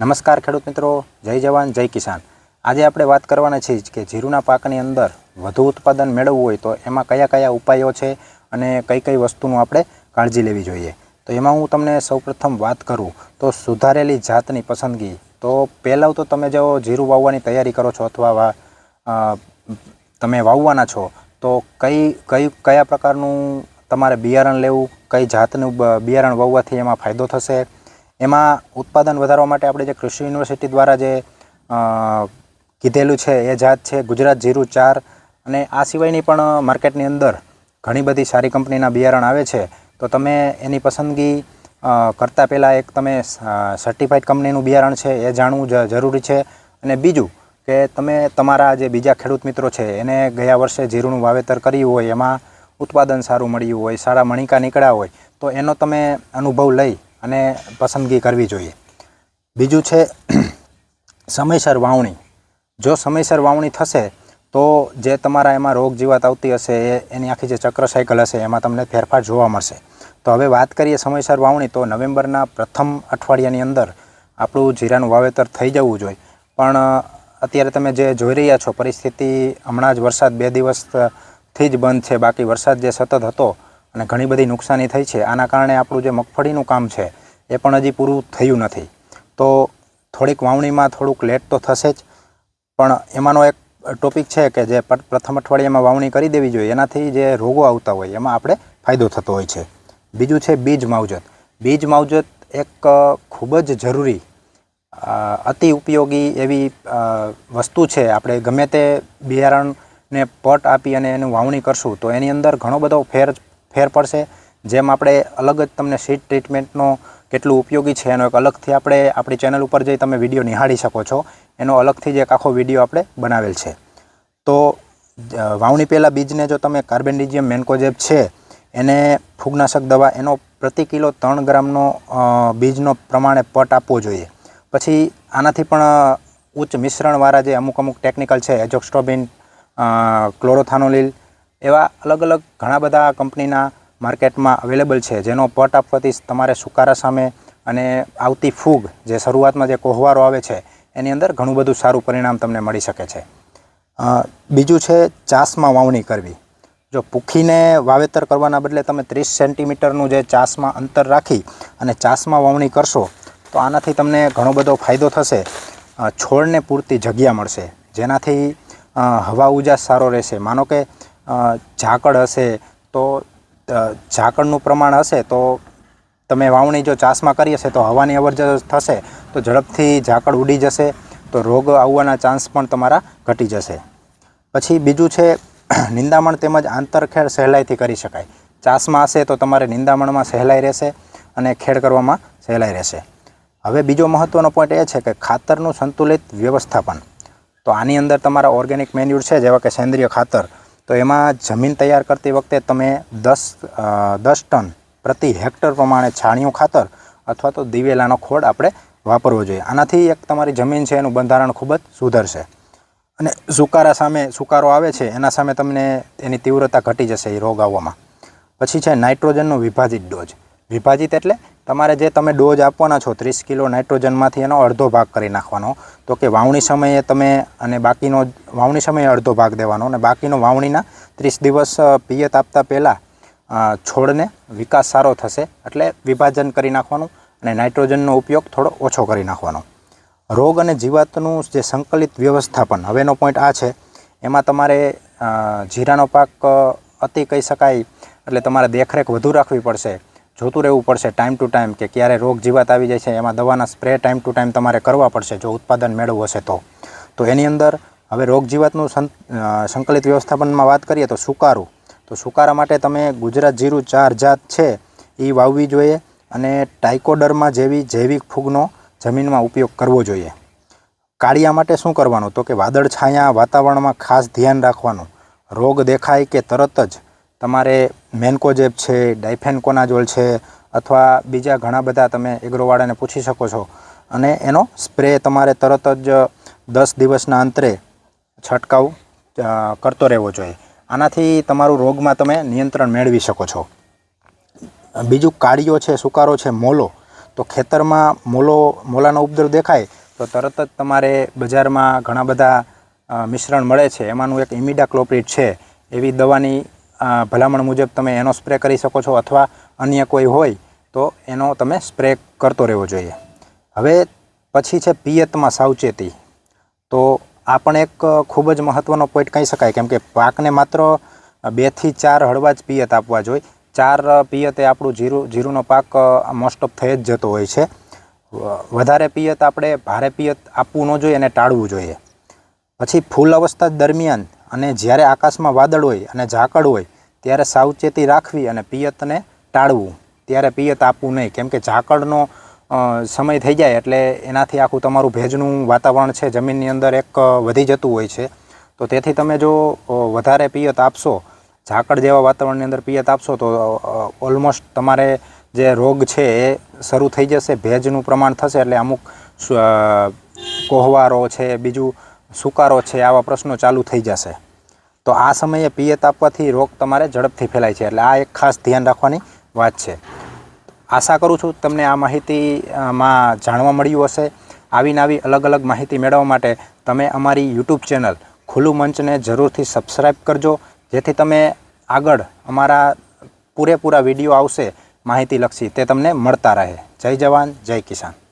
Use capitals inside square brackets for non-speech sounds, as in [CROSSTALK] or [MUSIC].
નમસ્કાર ખેડૂત મિત્રો, જય જવાન, જય કિસાન. આજે આપણે વાત કરવાના છીએ કે જીરુના પાકની અંદર વધુ ઉત્પાદન મેળવવું હોય તો એમાં કયા કયા ઉપાયો છે અને કઈ કઈ વસ્તુનું આપણે કાળજી લેવી જોઈએ. તો એમાં હું તમને સૌપ્રથમ વાત કરું તો સુધારેલી જાતની પસંદગી. તો પહેલાં તો તમે જો જીરું વાવવાની તૈયારી કરો છો અથવા તમે વાવવાના છો, તો કઈ કઈ, કયા પ્રકારનું તમારે બિયારણ લેવું, કઈ જાતનું બિયારણ વાવવાથી એમાં ફાયદો થશે? એમાં ઉત્પાદન વધારવા માટે આપણે જે કૃષિ યુનિવર્સિટી દ્વારા જે કીધેલું છે, એ જાત છે ગુજરાત જીરું ચાર અને આ સિવાયની પણ માર્કેટની અંદર ઘણી બધી સારી કંપનીના બિયારણ આવે છે. તો તમે એની પસંદગી કરતાં પહેલાં એક તમે સર્ટિફાઈડ કંપનીનું બિયારણ છે એ જાણવું જરૂરી છે. અને બીજું કે તમે તમારા જે બીજા ખેડૂત મિત્રો છે એને ગયા વર્ષે જીરુંનું વાવેતર કર્યું હોય, એમાં ઉત્પાદન સારું મળ્યું હોય, સારા મણિકા નીકળ્યા હોય, તો એનો તમે અનુભવ લઈ અને પસંદગી કરવી જોઈએ. બીજું છે, સમયસર વાવણી. જો સમયસર વાવણી થશે, તો જે તમારા એમાં રોગ જીવાત આવતી હશે એની આખી જે ચક્ર સાયકલ હશે, એમાં તમને ફેરફાર જોવા મળશે. તો હવે વાત કરીએ સમયસર વાવણી, તો નવેમ્બરના પ્રથમ અઠવાડિયાની અંદર આપણું જીરાનું વાવેતર થઈ જવું જોઈએ. પણ, અત્યારે તમે જે જોઈ રહ્યા છો, પરિસ્થિતિ હમણાં જ વરસાદ બે દિવસથી જ બંધ છે. બાકી વરસાદ જે સતત હતો અને ઘણી બધી નુકસાની થઈ છે. આના કારણે આપણું જે મગફળીનું કામ છે, એ પણ હજી પૂરું થયું નથી. તો થોડીક વાવણીમાં થોડુંક લેટ તો થશે જ, પણ એમાંનો એક ટોપિક છે કે જે પ્રથમ અઠવાડિયામાં વાવણી કરી દેવી જોઈએ. એનાથી જે રોગો આવતા હોય, એમાં આપણે ફાયદો થતો હોય છે. બીજું છે બીજ માવજત. બીજ માવજત એક ખૂબ જ જરૂરી અતિ ઉપયોગી એવી વસ્તુ છે. આપણે ગમે તે બિયારણને પટ આપી અને એનું વાવણી કરશું, તો એની અંદર ઘણો બધો ફેર ફેર પડશે. જેમ આપણે અલગ જ તમને સીડ ટ્રીટમેન્ટનો કેટલું ઉપયોગી છે, એનો એક અલગથી આપણે આપણી ચેનલ ઉપર જઈ તમે વીડિયો નિહાળી શકો છો. એનો અલગથી જ એક આખો વીડિયો આપણે બનાવેલ છે. તો વાવણી પહેલાં બીજને જો તમે કાર્બેન્ડિજિયમ મેન્કોજેબ છે, એને ફૂગનાશક દવા, એનો પ્રતિ કિલો ત્રણ ગ્રામનો બીજનો પ્રમાણે પટ આપવો જોઈએ. પછી આનાથી પણ ઉચ્ચ મિશ્રણવાળા જે અમુક અમુક ટેકનિકલ છે, એજોક્સ્ટ્રોબિન ક્લોરોથાનોલિલ એવા અલગ અલગ ઘણા બધા કંપનીના માર્કેટમાં અવેલેબલ છે, જેનો પટ આપવાથી તમારે સુકારા સામે અને આવતી ફૂગ, જે શરૂઆતમાં જે કોહવારો આવે છે, એની અંદર ઘણું બધું સારું પરિણામ તમને મળી શકે છે. બીજું છે ચાસમાં વાવણી કરવી. જો પૂખીને વાવેતર કરવાના બદલે તમે ત્રીસ સેન્ટીમીટરનું જે ચાસમાં અંતર રાખી અને ચાસમાં વાવણી કરશો, તો આનાથી તમને ઘણો બધો ફાયદો થશે. છોડને પૂરતી જગ્યા મળશે. જેનાથી હવા ઉજાસ સારો રહેશે. માનો કે ઝાકળ હશે તો ઝાકળનું પ્રમાણ હશે તો તમે વાવણી જો ચાસમાં કરી હશે તો હવાની અવરજવર થશે, તો ઝડપથી ઝાકળ ઉડી જશે, તો રોગ આવવાના ચાન્સ પણ તમારા ઘટી જશે. પછી બીજું છે, [CLEARS THROAT] નિંદામણ તેમજ આંતરખેડ સહેલાઈથી કરી શકાય. ચાસમાં હશે તો તમારે નિંદામણમાં સહેલાઈ રહેશે અને ખેડ કરવામાં સહેલાઈ રહેશે. હવે બીજો મહત્ત્વનો પોઈન્ટ એ છે કે ખાતરનું સંતુલિત વ્યવસ્થાપન. તો આની અંદર તમારા ઓર્ગેનિક મેન્યુર છે, જેવા કે સેન્દ્રિય ખાતર. તો એમાં જમીન તૈયાર કરતી વખતે તમે દસ દસ ટન પ્રતિ હેક્ટર પ્રમાણે છાણિયું ખાતર અથવા તો દિવેલાનો ખોડ આપણે વાપરવો જોઈએ. આનાથી એક તમારી જમીન છે, એનું બંધારણ ખૂબ જ સુધરશે. અને સુકારા સામે સુકારો આવે છે, એના સામે તમને એની તીવ્રતા ઘટી જશે એ રોગ આવવામાં. પછી છે નાઇટ્રોજનનો વિભાજિત ડોઝ. વિભાજિત એટલે તમારે જે તમે ડોઝ આપવાના છો, ત્રીસ કિલો નાઇટ્રોજનમાંથી એનો અડધો ભાગ કરી નાખવાનો. તો કે વાવણી સમયે તમે અને બાકીનો વાવણી સમયે અડધો ભાગ દેવાનો અને બાકીનો વાવણીના ત્રીસ દિવસ પિયત આપતા પહેલાં છોડને વિકાસ સારો થશે એટલે વિભાજન કરી નાખવાનું અને નાઇટ્રોજનનો ઉપયોગ થોડો ઓછો કરી નાખવાનો. રોગ અને જીવાતનું જે સંકલિત વ્યવસ્થાપન, હવેનો પોઈન્ટ આ છે, એમાં તમારે જીરાનો પાક અતિ કહી શકાય એટલે તમારે દેખરેખ વધુ રાખવી પડશે. જોતું રહેવું પડશે ટાઈમ ટુ ટાઈમ કે ક્યારે રોગ જીવાત આવી જાય છે, એમાં દવાના સ્પ્રે ટાઈમ ટુ ટાઈમ તમારે કરવા પડશે જો ઉત્પાદન મેળવવું હશે તો. તો એની અંદર હવે રોગ જીવાતનું સંકલિત વ્યવસ્થાપનમાં વાત કરીએ તો સુકારું. તો સુકારા માટે તમે ગુજરાત જીરું ચાર જાત છે એ વાવવી જોઈએ અને ટાઇકોડરમાં જેવી જૈવિક ફૂગનો જમીનમાં ઉપયોગ કરવો જોઈએ. કાળિયા માટે શું કરવાનું? તો કે વાદળ છાયા વાતાવરણમાં ખાસ ધ્યાન રાખવાનું. રોગ દેખાય કે તરત જ તમારે મેન્કોજેબ છે ડાયફેનકોનાઝોલ છે, અથવા બીજા ઘણા બધા તમે એગ્રોવાળાને પૂછી શકો છો. અને એનો સ્પ્રે તમારે તરત જ દસ દિવસના અંતરે છંટકાવ કરતો રહેવો જોઈએ. આનાથી તમારું રોગમાં તમે નિયંત્રણ મેળવી શકો છો. બીજું કાળીઓ છે, સુકારો છે, મોલો. તો ખેતરમાં મોલો, મોલાનો ઉપદ્રવ દેખાય, તો તરત જ તમારે બજારમાં ઘણા બધા મિશ્રણ મળે છે. એમાંનું એક ઇમિડા ક્લોપ્રિટ છે. એવી દવાની ભલામણ મુજબ તમે એનો સ્પ્રે કરી શકો છો અથવા અન્ય કોઈ હોય તો એનો તમે સ્પ્રે કરતો રહેવો જોઈએ. હવે પછી છે પિયતમાં સાવચેતી. તો આ પણ એક ખૂબ જ મહત્ત્વનો પોઈન્ટ કહી શકાય. કેમ કે પાકને માત્ર બેથી ચાર હળવા જ પિયત આપવા જોઈએ. ચાર પિયતે આપણું જીરું, જીરુંનો પાક મોસ્ટ ઓફ થઈ જ જતો હોય છે. વધારે પિયત આપણે ભારે પિયત આપવું ન જોઈએ અને ટાળવું જોઈએ. પછી ફૂલ અવસ્થા દરમિયાન અને જ્યારે આકાશમાં વાદળ હોય અને ઝાકળ હોય, ત્યારે સાવચેતી રાખવી અને પિયતને ટાળવું. ત્યારે પિયત આપવું નહીં. કેમ કે ઝાકળનો સમય થઈ જાય એટલે એનાથી આખું તમારું ભેજનું વાતાવરણ છે, જમીનની અંદર એક વધી જતું હોય છે. તો તેથી તમે જો વધારે પિયત આપશો, ઝાકળ જેવા વાતાવરણની અંદર પિયત આપશો, તો ઓલમોસ્ટ તમારે જે રોગ છે એ શરૂ થઈ જશે, ભેજનું પ્રમાણ થશે એટલે અમુક કોહવારો છે, બીજું સુકારો છે, આવા પ્રશ્નો ચાલુ થઈ જશે. તો આ સમયે પિયત આપવાથી રોગ તમારે ઝડપથી ફેલાય છે. એટલે આ એક ખાસ ધ્યાન રાખવાની વાત છે. આશા કરું છું તમને આ માહિતીમાં જાણવા મળ્યું હશે. આવીને આવી અલગ અલગ માહિતી મેળવવા માટે તમે અમારી યુટ્યુબ ચેનલ ખુલ્લું મંચને જરૂરથી સબસ્ક્રાઈબ કરજો. જેથી તમે આગળ અમારા પૂરેપૂરા વીડિયો આવશે માહિતીલક્ષી તે તમને મળતા રહે. જય જવાન, જય કિસાન.